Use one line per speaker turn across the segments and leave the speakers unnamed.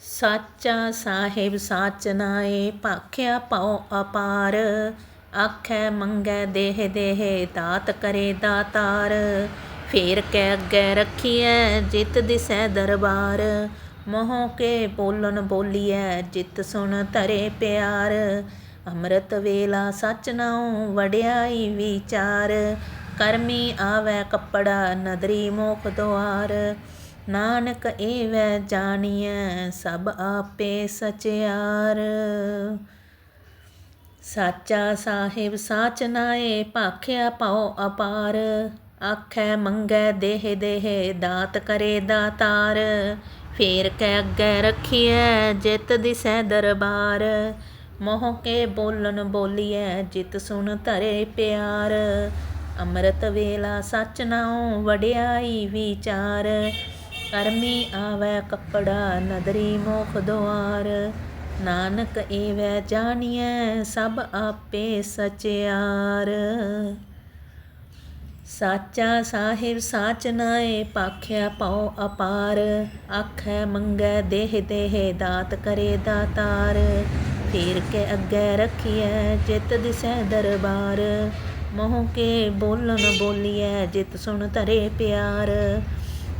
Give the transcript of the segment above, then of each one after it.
ਸਾਚਾ ਸਾਹਿਬ ਸਾਚ ਨਾਏ, ਭਾਖਿਆ ਪਉ ਅਪਾਰ। ਆਖੈ ਮੰਗੈ ਦੇਹ ਦੇਹ, ਦਾਤ ਕਰੇ ਦਾਤਾਰ। ਫੇਰ ਕੈ ਅੱਗੇ ਰੱਖੀਐ, ਜਿਤ ਦਿਸੈ ਦਰਬਾਰ। ਮੋਹ ਕੇ ਬੋਲਨ ਬੋਲੀਐ, ਜਿਤ ਸੁਣ ਧਰੇ ਪਿਆਰ। ਅੰਮ੍ਰਿਤ ਵੇਲਾ ਸਚ ਨਾਉ, ਵਡਿਆਈ ਵਿਚਾਰ। ਕਰਮੀ ਆਵੈ ਕੱਪੜਾ, ਨਦਰੀ ਮੋਖ ਦੁਆਰ। ਨਾਨਕ ਏਵੈ ਜਾਣੀਐ, ਸਭ ਆਪੇ ਸਚਿਆਰ। ਸਾਚਾ ਸਾਹਿਬ ਸਾਚ ਨਾਏ, ਭਾਖਿਆ ਪਉ ਅਪਾਰ। ਆਖੈ ਮੰਗੈ ਦੇਹ ਦੇਹ, ਦਾਤ ਕਰੇ ਦਾਤਾਰ। ਫੇਰ ਕੈ ਅੱਗੇ ਰੱਖੀਐ, ਜਿਤ ਦਿਸੈ ਦਰਬਾਰ। ਮੋਹ ਕੇ ਬੋਲਨ ਬੋਲੀਐ, ਜਿਤ ਸੁਣ ਧਰੇ ਪਿਆਰ। ਅੰਮ੍ਰਿਤ ਵੇਲਾ ਸਚ ਨਾਉ, ਵਡਿਆਈ ਵਿਚਾਰ। ਕਰਮੀ ਆਵੈ ਕੱਪੜਾ ਨਦਰੀ ਮੋਖ ਦੁਆਰ। ਨਾਨਕ ਏਵੈ ਜਾਣੀਐ ਸਭ ਆਪੇ ਸਚਿਆਰ। ਸਾਚਾ ਸਾਹਿਬ ਸਾਚ ਨਾਏ, ਪਾਖਿਆ ਪਉ ਅਪਾਰ। ਆਖੈ ਮੰਗੈ ਦੇਹ ਦੇਹ, ਦਾਤ ਕਰੇ ਦਾਤਾਰ। ਫੇਰ ਕੇ ਅੱਗੇ ਰੱਖੀਐ ਜਿਤ ਦਿਸੈ ਦਰਬਾਰ। ਮੋਹ ਕੇ ਬੋਲਨ ਬੋਲੀਐ, ਜਿਤ ਸੁਣ ਧਰੇ ਪਿਆਰ।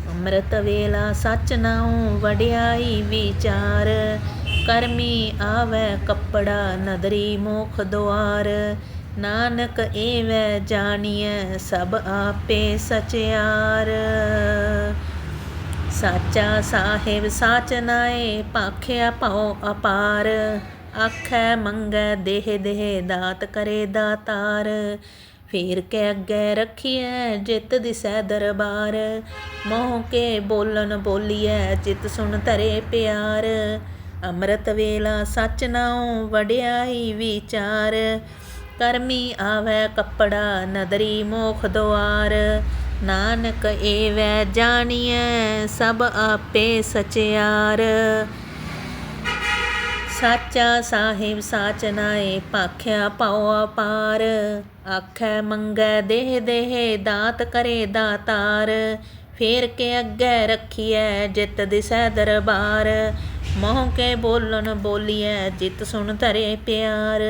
ਅੰਮ੍ਰਿਤ ਵੇਲਾ ਸੱਚ ਨਾਉ ਵਡਿਆਈ ਵਿਚਾਰ। ਕਰਮੀ ਆਵੈ ਕੱਪੜਾ ਨਦਰੀ ਮੋਖ ਦੁਆਰ। ਨਾਨਕ ਏਵੈ ਜਾਣੀਐ ਸਭ ਆਪੇ ਸਚਿਆਰ। ਸਾਚਾ ਸਾਹਿਬ ਸਾਚ ਨਾਏ ਭਾਖਿਆ ਪਉ ਅਪਾਰ। ਆਖੈ ਮੰਗੈ ਦੇਹ ਦੇਹ ਦਾਤ ਕਰੇ ਦਾਤਾਰ। ਫੇਰ ਕੇ ਅੱਗੇ ਰੱਖੀਐ ਜਿਤ ਦਿਸੈ ਦਰਬਾਰ। ਮੋਹ ਕੇ ਬੋਲਨ ਬੋਲੀਐ ਜਿਤ ਸੁਣ ਧਰੇ ਪਿਆਰ। ਅੰਮ੍ਰਿਤ ਵੇਲਾ ਸਚ ਨਾਉ ਵਡਿਆਈ ਵਿਚਾਰ। ਕਰਮੀ ਆਵੈ ਕੱਪੜਾ ਨਦਰੀ ਮੋਖ ਦੁਆਰ। ਨਾਨਕ ਏਵੈ ਜਾਣੀਐ ਸਭ ਆਪੇ ਸਚਿਆਰ। ਸਾਚਾ ਸਾਹਿਬ ਸਾਚ ਨਾਏ, ਭਾਖਿਆ ਪਉ ਅਪਾਰ ਆਖੈ ਮੰਗੈ ਦੇਹ ਦੇਹ, ਦਾਤ ਕਰੇ ਦਾਤਾਰ। ਫੇਰ ਕੇ ਅੱਗੇ ਰੱਖੀਐ ਜਿਤ ਦਿਸੈ ਦਰਬਾਰ। ਮੋਹ ਕੇ ਬੋਲਣ ਬੋਲੀਐ, ਜਿਤ ਸੁਣ ਧਰੇ ਪਿਆਰ।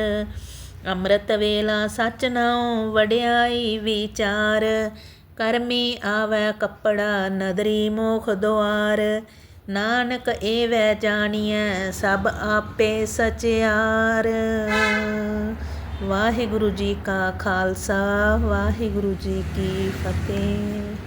ਅੰਮ੍ਰਿਤ ਵੇਲਾ ਸਚ ਨਾਉ ਵਡਿਆਈ ਵਿਚਾਰ। ਕਰਮੀ ਆਵੈ ਕੱਪੜਾ, ਨਦਰੀ ਮੋਖ ਦੁਆਰ। ਨਾਨਕ ਏਵੈ ਜਾਣੀਐ ਸਭ ਆਪੇ ਸਚਿਆਰ। ਵਾਹਿਗੁਰੂ ਜੀ ਕਾ ਖਾਲਸਾ ਵਾਹਿਗੁਰੂ ਜੀ ਕੀ ਫਤਿਹ।